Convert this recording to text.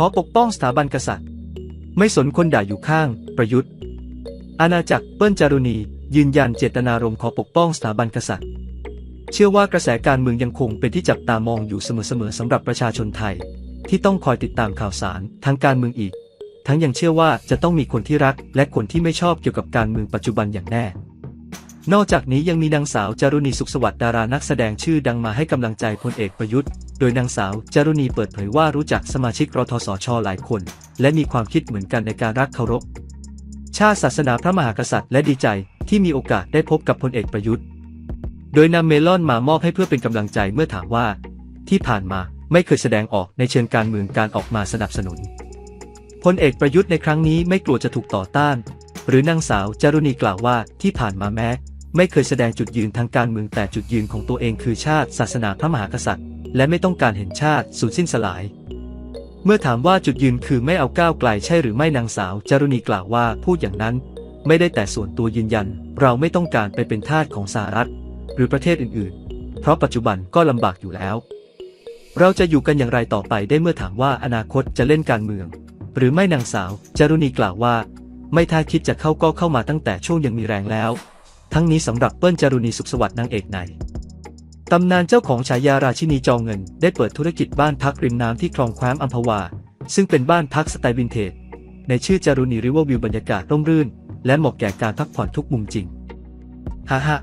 ขอปกป้องสถาบันกษัตริย์ ไม่สนคนด่าอยู่ข้าง ประยุทธ์ อาณาจักรเปิ้ลจารุณี ยืนยันเจตนารมณ์ขอปกป้องสถาบันกษัตริย์ เชื่อว่ากระแสการเมืองยังคงเป็นที่จับตามองอยู่เสมอๆสำหรับประชาชนไทย ที่ต้องคอยติดตามข่าวสารทางการเมืองอีก ทั้งยังเชื่อว่าจะต้องมีคนที่รักและคนที่ไม่ชอบเกี่ยวกับการเมืองปัจจุบันอย่างแน่ นอกจากนี้ยังมีนางสาวจารุณีสุขสวัสดิ์ดารานักแสดงชื่อดังมาให้กำลังใจพลเอกประยุทธ์ โดยนางสาวจารุณีเปิดเผยว่ารู้จักสมาชิกรทสชหลายคน และมีความคิดเหมือนกันในการรักเคารพ ชาติศาสนาพระมหากษัตริย์และดีใจที่มีโอกาสได้พบกับพลเอกประยุทธ์ โดยนำเมลอนมามอบให้เพื่อเป็นกำลังใจเมื่อถามว่า ที่ผ่านมาไม่เคยแสดงออกในเชิงการเมืองการออกมาสนับสนุนพลเอกประยุทธ์ในครั้งนี้ไม่กลัวจะถูกต่อต้าน หรือนางสาวจารุณีกล่าวว่าที่ผ่านมาแม้ ไม่เคยแสดงจุดยืนทางการเมืองแต่จุดยืนของตัวเองคือชาติศาสนาพระมหากษัตริย์ และไม่ต้องการเห็นชาติสูญสิ้นสลาย เมื่อถามว่าจุดยืนคือไม่เอาก้าวไกลใช่หรือไม่นางสาวจารุณีกล่าวว่าพูดอย่างนั้น ไม่ได้แต่ส่วนตัวยืนยัน เราไม่ต้องการไปเป็นทาสของสหรัฐ หรือประเทศอื่นๆ เพราะปัจจุบันก็ลำบากอยู่แล้ว เราจะอยู่กันอย่างไรต่อไปได้เมื่อถามว่าอนาคตจะเล่นการเมือง หรือไม่นางสาวจารุณีกล่าวว่า ไม่ท้าคิดจะเข้าก็เข้ามาตั้งแต่ช่วงยังมีแรงแล้ว ทั้งนี้สำหรับเปิ้ลจารุณีสุขสวัสดิ์นางเอกในตำนานเจ้าของฉายาราชินีจองเงิน ได้เปิดธุรกิจบ้านพักริมน้ำที่คลองแคว้มอัมพวา ซึ่งเป็นบ้านพักสไตล์วินเทจ ในชื่อจารุณีริเวอร์วิวบรรยากาศร่มรื่น และเหมาะแก่การพักผ่อนทุกมุมจริงฮ่าฮ่า